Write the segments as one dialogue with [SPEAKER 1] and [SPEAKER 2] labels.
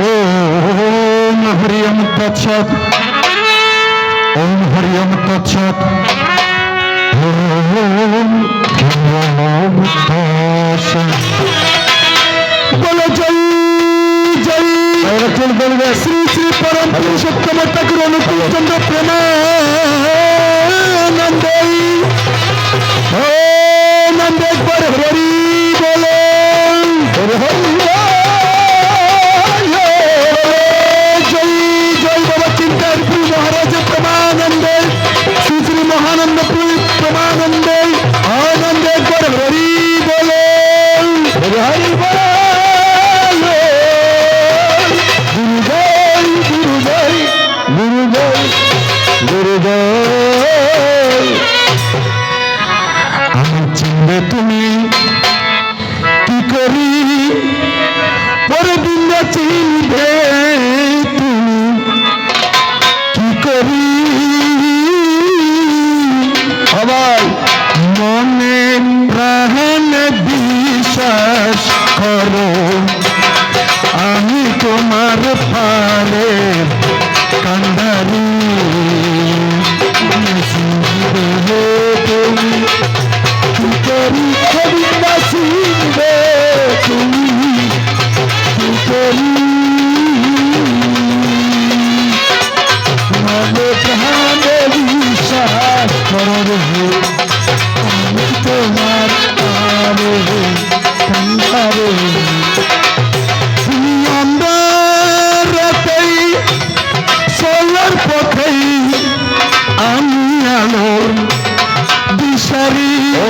[SPEAKER 1] ओम हरियम तत्सत। ओम हरियम तत्सत। ओम हरियम तत्सत। बोलो जय जय। और बोल गए। श्री श्री परम पुरुषोत्तम तक रोनुकुल चंद्र प्रेमानंद ओ नंद एक बार করো। আমি তোমার পারে কান্দারি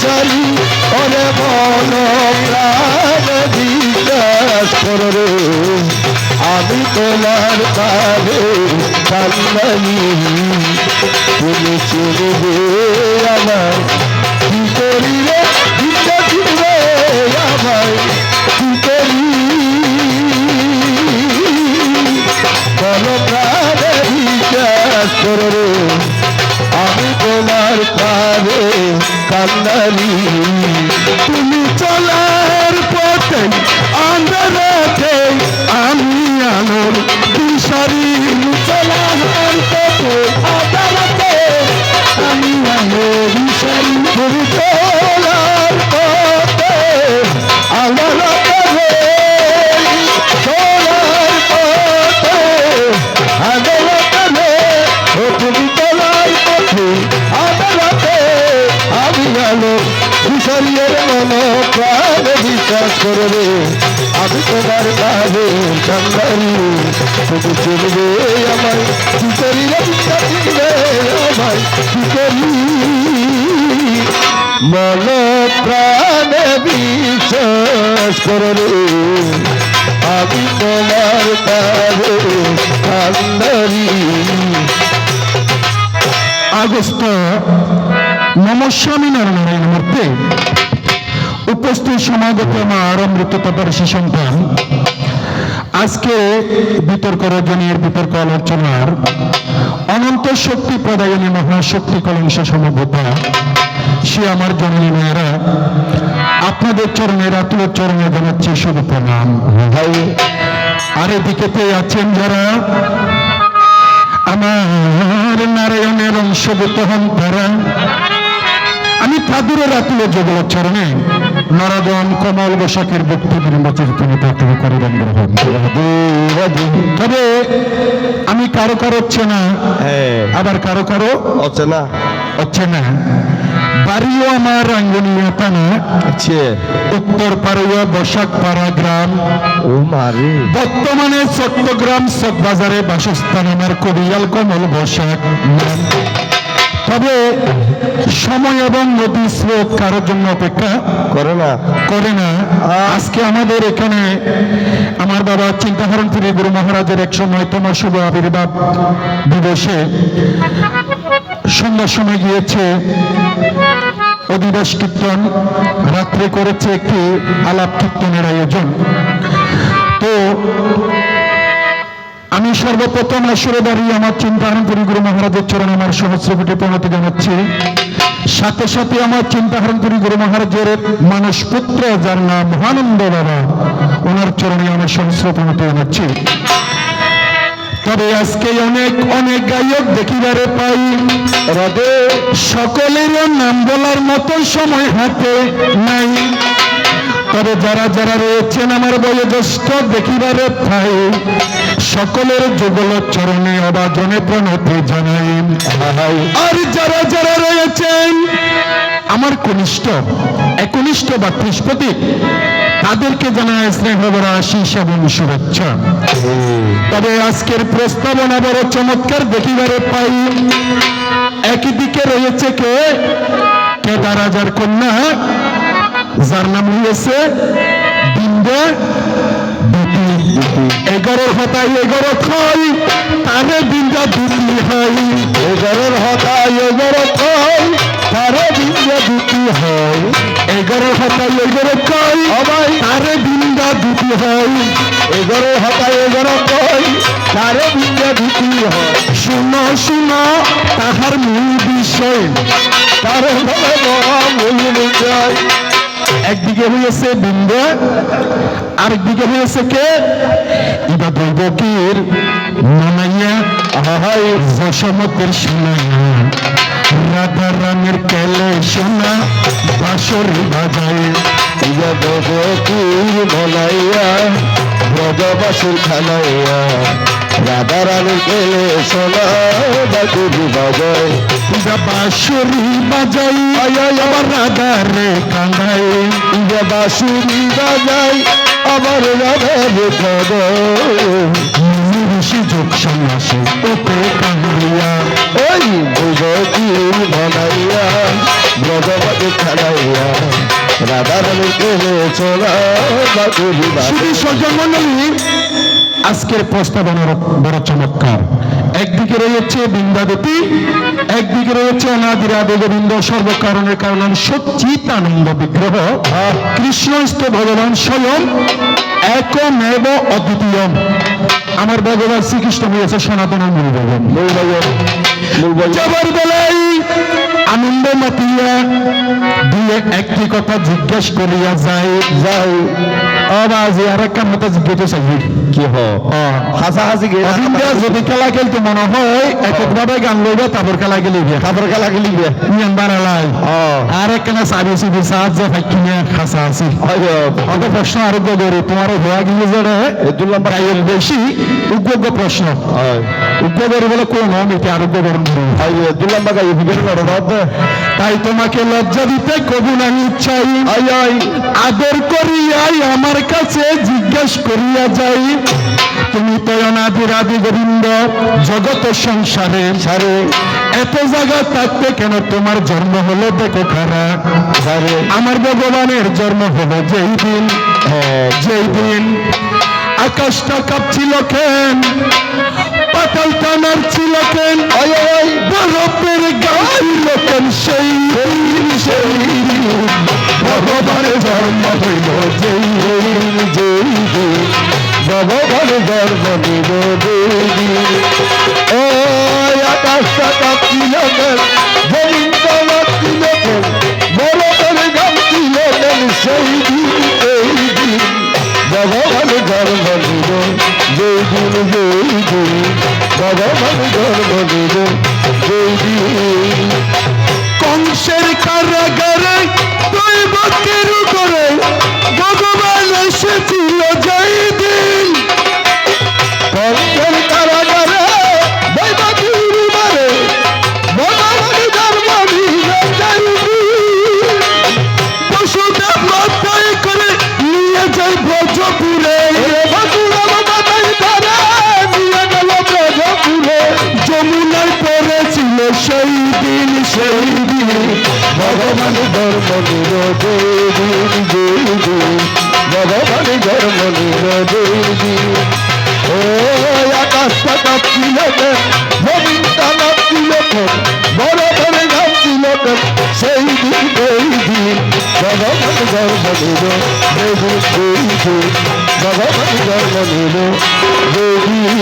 [SPEAKER 1] দিশারি ওরে মন প্রাণ বিশ্বাস করো আমি তোমার পারে কান্দানি তুমি চিনবে আমার কি করিলে ভিন্ন আমায়, কি করি? বলো প্রাণে তোমার পারে কান্দারি করবে? আমি তোমার কাজে কান্দারি তুমি চলবে আমায়। কি করিলে আমায়? কি করি? মন প্রাণে বিশ্বাস করবে। আমি তোমার কাজে কান্দারি আগস্ট নমস্বামী নারায়ণ মূর্তে উপস্থিত সমাগত আমার অমৃত তপরশী সন্তান। আজকে বিতর্ক রজনীর বিতর্ক আলোচনার অনন্ত শক্তি প্রদায়নী মহাশক্তি কলংস সমভূতা সে আমার জননী মেয়েরা, আপনাদের চরণে রাতুল চরণে জানাচ্ছি শুধু প্রণাম। ভাই, আর এদিকেতে আছেন যারা? আমার নারায়ণের অংশভূত হন তারা। আমি প্রাদুরে রাতুলে যুগল চরণে নরদন কমল বসাকের ভক্তি বিরম্বচিত তিনি প্রার্থনা করিবেন গ্রহণ তবে আমি কারও কারও হচ্ছে না
[SPEAKER 2] হ্যাঁ।
[SPEAKER 1] আবার কারও কারও
[SPEAKER 2] হচ্ছে না।
[SPEAKER 1] হচ্ছে না। বাড়িও আমার রাঙ্গুনিয়া পানা
[SPEAKER 2] আছে
[SPEAKER 1] উত্তর পাড়ুয়া বসাক পাড়া গ্রাম।
[SPEAKER 2] ও মারে
[SPEAKER 1] বর্তমানে চট্টগ্রাম চকবাজারে বাসস্থান আমার কবিয়াল কমল বসাক। তবে সময় এবং নদী স্রোত কারোর জন্য অপেক্ষা
[SPEAKER 2] করে না।
[SPEAKER 1] করে না। আজকে আমাদের এখানে আমার বাবা চিন্তাহরণ পুরী গুরু মহারাজের এক সময় তোমার শুভ আবির্ভাব দিবসে সন্ধ্যার সময় গিয়েছে। অধিবাস কীর্তন রাত্রে করেছে একটি আলাপ কীর্তনের আয়োজন। তো আমি সর্বপ্রথম আসরে দাঁড়িয়ে আমার চিন্তাহারণ করি গুরু মহারাজের চরণে আমার সহস্র কোটি প্রণতি জানাচ্ছি। সাথে সাথে আমার চিন্তাহারণ করি গুরু মহারাজের মানস পুত্র যার নাম মহানন্দ বাবা, ওনার চরণে আমার সহস্র প্রণতি জানাচ্ছি। তবে আজকে অনেক অনেক গায়ক দেখিবারে পাই। হ্রদে সকলের নাম বলার মতো সময় হাতে নাই। তবে যারা যারা রয়েছেন আমার বয়োজ্যেষ্ঠ দেখিবারে পাই সকলের যুগল চরণে অবাজনে প্রণতি জানাই। আর যারা যারা রয়েছেন, আমার কনিষ্ঠ, একনিষ্ঠ বা ত্রিস্পতি তাদেরকে জানায় স্নেহ ভরা আশিস এবং শুভেচ্ছা। তবে আজকের প্রস্তাবনা বড় চমৎকার দেখিবারে পাই, একদিকে রয়েছে কে? কেদার রাজার কন্যা, যার নাম হয়েছে বিন্দে দুটি এগারোর হতাই এগারো খাই তারে বিন্দা দুটি হয় এগারোর হতাই এগারো খাই তারে বিন্দা দুটি হয় এগারো হতাই এগারো খাই সবাই তারে বিন্দা দুটি হয় এগারো হতাই এগারো খাই তারে বিন্দা দুটি হয় শুনো শুনো, তাহার মূল বিষয়। তারে মূল বিষয়। একদিকে হয়েছে বিন্দু আরেকদিকে হয়েছে কে? ইবা দৈবকীর যশমতের শোনাইয়া রাধা কেলে বাসরি বাজায়।
[SPEAKER 2] ইয়া বকুল বলাইয়া ব্রজবাসুর খানাইয়া রাধা রানীর কেলে সোনা বাকুরি বাজায়
[SPEAKER 1] ইবা বাজাই আবার রাধা রে কাঁদাই
[SPEAKER 2] ইয়া বাসুরি বাজাই আবার রাধা রে
[SPEAKER 1] ঋষি যোগ সন্ন্যাসী ওতে কাঁদিয়া
[SPEAKER 2] ওই বকুল বলাইয়া ব্রজবাসুর খানাইয়া রাধা রানীর কেলে সোনা বাকুরি বাজায়
[SPEAKER 1] শুধু সজমণ্ডলী আজকের প্রস্তাবনার বড় চমৎকার। একদিকে রয়েছে বৃন্দাদেবী একদিকে রয়েছে অনাদির আদি গোবিন্দ সর্বকারণের কারণ সচ্চিত আনন্দ বিগ্রহ। কৃষ্ণস্থ ভগবান স্বয়ং একমেব অদ্বিতীয় আমার ভগবান শ্রীকৃষ্ণ হয়েছে সনাতন মূল ভগবান।
[SPEAKER 2] মূল ভজন মূল
[SPEAKER 1] বেলায় আনন্দ মাতিয়া দিয়ে একটি কথা জিজ্ঞেস করিয়া যায়
[SPEAKER 2] যাই
[SPEAKER 1] আবাজি আর একটা মতো জিজ্ঞেস চাই
[SPEAKER 2] কি হ? হাসাহাসি
[SPEAKER 1] যদি খেলা খেলতে মনে হয় একক ভাবে গান লইবে তারপর খেলা খেলিবে।
[SPEAKER 2] তারপর খেলা খেলি গে
[SPEAKER 1] নিয়ম বানালাই আর একখানা সাবি সিবি সাহায্য খাসা আছি
[SPEAKER 2] আয়
[SPEAKER 1] অত প্রশ্ন আরোগ্য করি তোমার হওয়া গিয়ে জড়ে
[SPEAKER 2] এদুল নাম্বার
[SPEAKER 1] গায়ের বেশি উগ্র প্রশ্ন। উগ্র করি বলে কোন এটি আরোগ্য করুন
[SPEAKER 2] এদুল নাম্বার গাই বাদ
[SPEAKER 1] তাই তোমাকে লজ্জা দিতে কবু না
[SPEAKER 2] আয়
[SPEAKER 1] আদর করিয়াই আমার কাছে জিজ্ঞেস করিয়া যাই। তুমি তো অনাদির আদি গোবিন্দ জগত সংসারে। সারে। এত জায়গা থাকতে কেন তোমার জন্ম হলো দেখো খারাপ আমার ভগবানের জন্ম হলো যেই দিন যেই দিন। আকাশটা কাঁপছিল কেন? পাতাল টানার ছিল কেন বরফের গাছিল কেন সেই সেই ভগবানের জন্ম হইল যেই যেই দিন।
[SPEAKER 2] ভগবান ধর্ম নিব দেবী ও আকাশটা
[SPEAKER 1] কংসের কারাগারে দৈবকের উপরে ভগবান এসেছিল জয় দিন।
[SPEAKER 2] কষ্টের ভগবান ধর্ম দেবী। ও আকাশটা কাঁপছিল জমিনটা নাচছিল বড় বড় নাচছিল সেই দিন এই দিন ভগবান ধর্ম নিরোধী ভগবান ধর্ম নিরোধী